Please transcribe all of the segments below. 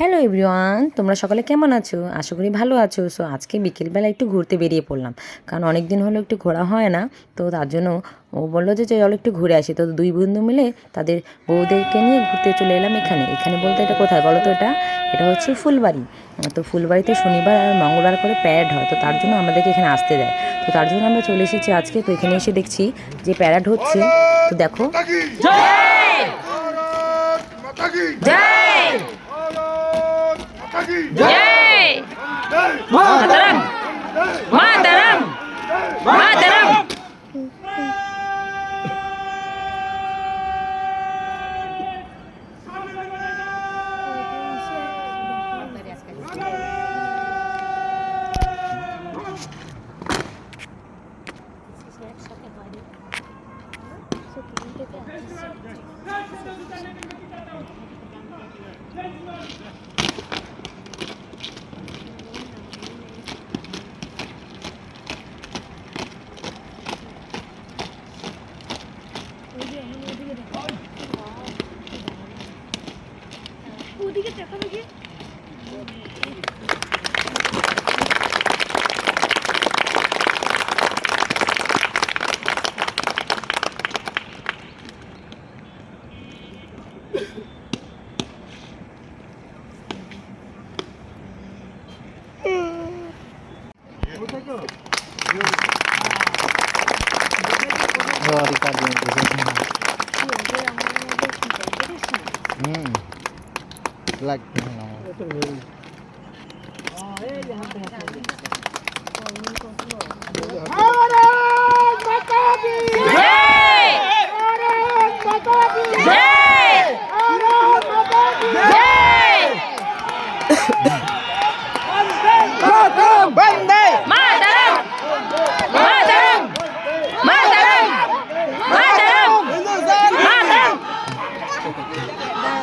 Hello everyone তোমরা সকলে কেমন আছো? আশা করি ভালো আছো। সো আজকে বিকেলবেলা একটু ঘুরতে বেরিয়ে পড়লাম। কারণ অনেক দিন হলো একটু ঘোরা হয় না। তো তার জন্য ও বলল যে চলো একটু ঘুরে আসি। তো দুই বন্ধু মিলে তাদের বউদেরকে নিয়ে ঘুরতে চলে এলাম এখানে। এখানে বলতে এটা কোথায় বলো তো এটা? এটা হচ্ছে ফুলবাড়ি। তো ফুলবাড়িতে শনিবার আর মঙ্গলবার করে প্যারেড হয়। তো তার জন্য আমাদেরকে এখানে আসতে দেয়। তো তার জন্য আমরা চলে এসেছি আজকে। তো এখানে এসে দেখছি যে প্যারেড হচ্ছে। তো দেখো। माता જય માતરમ માતરમ માતરમ Thank you. ওদিকে দেখাবে কি মাতারাম মাতারাম মাতারাম জয় জয় জয় মাতারাম মাতারাম মাতারাম মাতারাম মাতারাম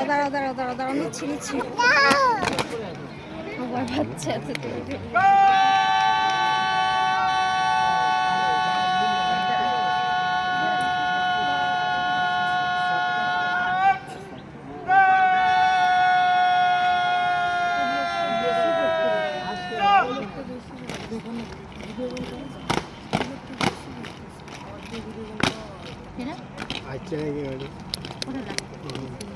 দাঁড়াও দাঁড়াও দাঁড়াও দাঁড়াও দাঁড়াও নিচ্ছি নিচ্ছি আবার বাচ্চা এত দূরে ঢুকে। পাটা তুলবে না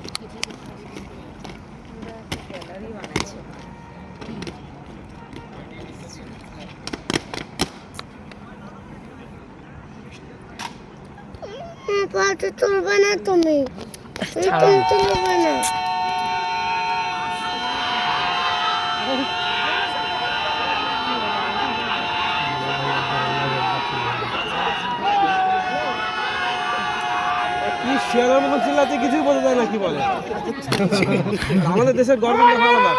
তুমি। তুমি ছাড়ো। তুমি তুলবে না। কি শিয়ালের মতন চিল্লাতে কিছুই বোঝা যায় না কি বলে? আমাদের দেশের গভর্নমেন্ট ভালো না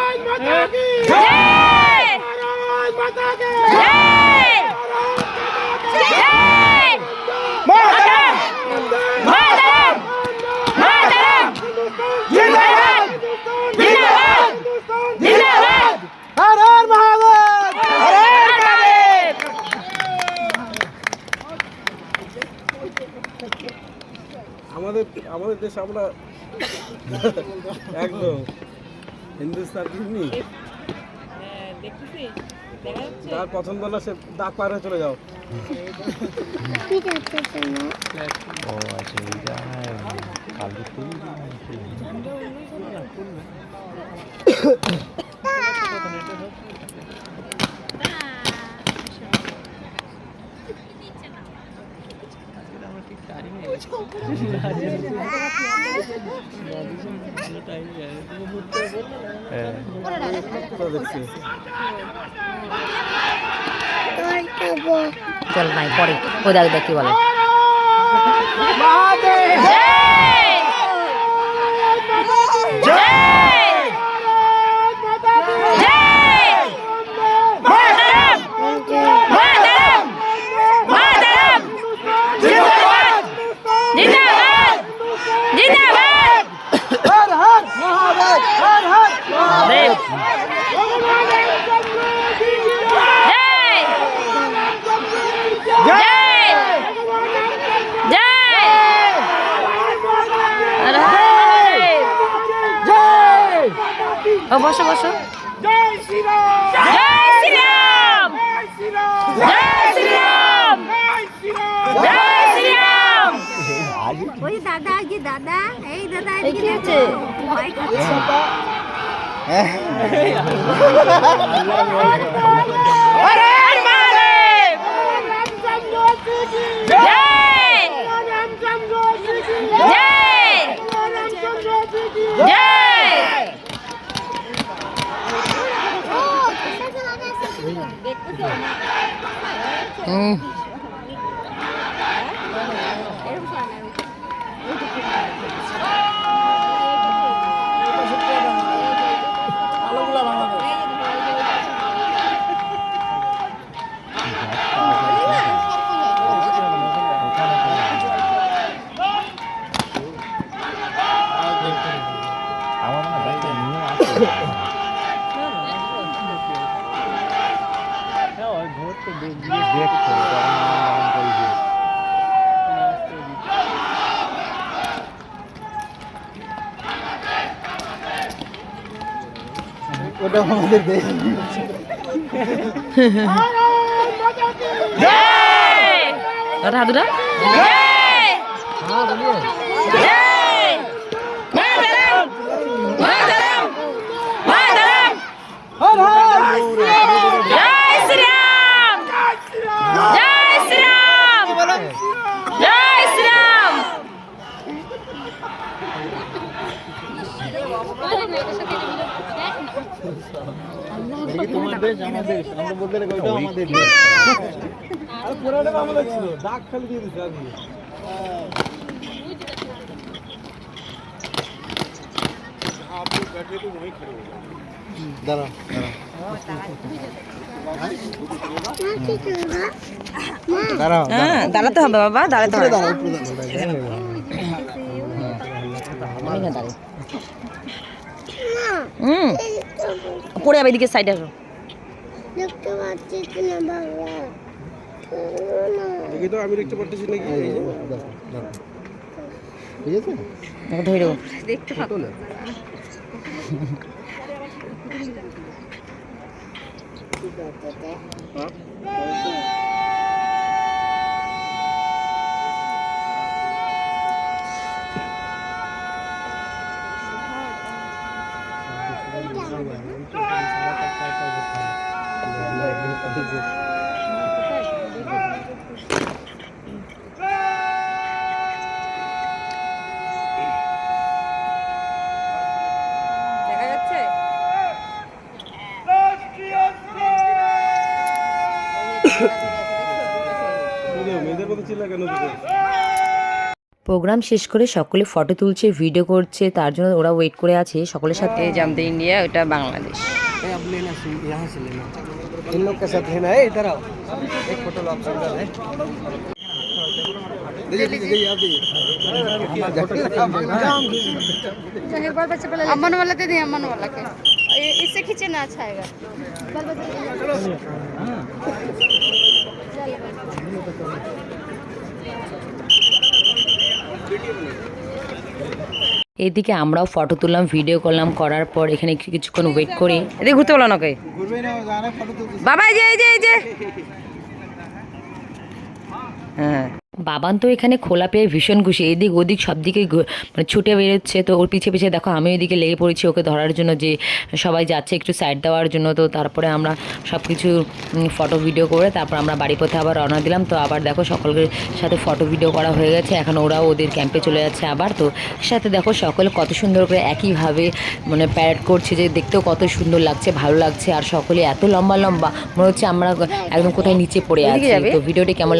জয় জয় জয় মাতারাম মাতারাম মাতারাম জিন্দাবাদ জিন্দাবাদ জিন্দাবাদ হর হর মহাদেব হর হর মহাদেব আমাদের আমাদের দেশ আমরা একদম। হিন্দুস্তান কিডনি যার পছন্দ না সে দাগ পার হয়ে চলে যাও তোর খাব চল নাই পরে। ওই দেখি বলে জয় জয় জয় মাতারাম মাতারাম মাতারাম জিন্দাবাদ জিন্দাবাদ জিন্দাবাদ। হর হর মহাদেব হর হর। মহাদেব জয়। জয়। জয়। হর হর। জয়। ও বসো বসো। জয় শ্রীরাম। জয় শ্রীরাম। জয় শ্রীরাম। জয় শ্রীরাম। ওই দাদা কি দাদা এই দাদা কি আছে ভয় করছে হর মহাদেব জয় জয় জয় হুম Thank you. ওটা হাতুটা জয় জয় মাতরম মাতরম মাতরম দাগ খালি দিয়ে দিচ্ছে আর কি। হ্যাঁ দাঁড়াতে হবে বাবা দাঁড়াতে হবে। হুম। পড়ে যাবে এদিকে সাইডে আসো। দেখতে পাচ্ছি কিনা বাবা? না দেখি তো আমি দেখতে পারতেছি নাকি? এই যে। দেখো ধরে দেবো। বুঝলে, প্রোগ্রাম শেষ করে সকলে ফটো তুলছে ভিডিও করছে তার জন্য ওরা ওয়েট করে আছে সকলের সাথে জামতে ইন্ডিয়া ওটা বাংলাদেশ आप लेना यहाँ से लेना इन लोग के साथ लेना है इधर आओ एक फोटो लो आप सुंदर है अमन वाला दे दे अमन वाला के ये- इससे खींचे ना अच्छा आएगा এদিকে আমরাও ফটো তুললাম ভিডিও করলাম করার পর এখানে কিছুক্ষণ ওয়েট করে। এদিকে ঘুরতে বলো নাকি বাবা এই যে এই যে এই যে। হ্যাঁ। বাবান তো এখানে খোলা পেয়ে ভীষণ খুশি। এদিক ওদিক সব দিকে মানে ছুটে বেরোচ্ছে। তো ওর পিছে পিছে দেখো আমি ওইদিকে লেগে পড়েছি ওকে ধরার জন্য যে সবাই যাচ্ছে একটু সাইড দেওয়ার জন্য। তো তারপরে আমরা সব কিছু ফটো ভিডিও করে তারপর আমরা বাড়ি পথে আবার রওনা দিলাম। তো আবার দেখো সকলের সাথে ফটো ভিডিও করা হয়ে গেছে। এখন ওরাও ওদের ক্যাম্পে চলে যাচ্ছে আবার। তো সাথে দেখো সকলে কত সুন্দর করে একইভাবে মানে প্যারেড করছে যে দেখতেও কত সুন্দর লাগছে ভালো লাগছে। আর সকলে এত লম্বা লম্বা মনে হচ্ছে আমরা একদম কোথায় নিচে পড়ে আছি। তো ভিডিওটি কেমন